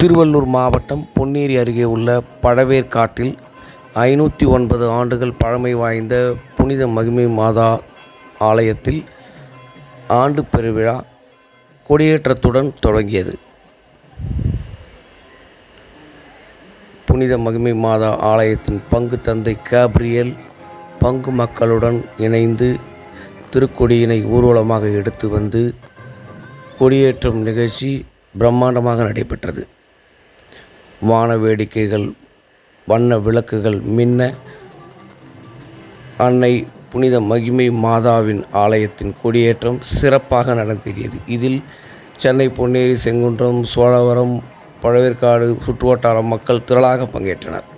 திருவள்ளூர் மாவட்டம் பொன்னேரி அருகே உள்ள பழவேற்காட்டில் ஐநூற்றி ஒன்பது ஆண்டுகள் பழமை வாய்ந்த புனித மகிமை மாதா ஆலயத்தில் ஆண்டு பெருவிழா கொடியேற்றத்துடன் தொடங்கியது. புனித மகிமை மாதா ஆலயத்தின் பங்கு தந்தை கேப்ரியல் பங்கு மக்களுடன் இணைந்து திருக்கொடியினை ஊர்வலமாக எடுத்து வந்து கொடியேற்றும் நிகழ்ச்சி பிரம்மாண்டமாக நடைபெற்றது. வான வேடிக்கைகள் வண்ண விளக்குகள் மின்ன அன்னை புனித மகிமை மாதாவின் ஆலயத்தின் கொடியேற்றம் சிறப்பாக நடந்தேறியது. இதில் சென்னை பொன்னேரி செங்குன்றம் சோழவரம் பழவேற்காடு சுற்றுவட்டார மக்கள் திரளாக பங்கேற்றனர்.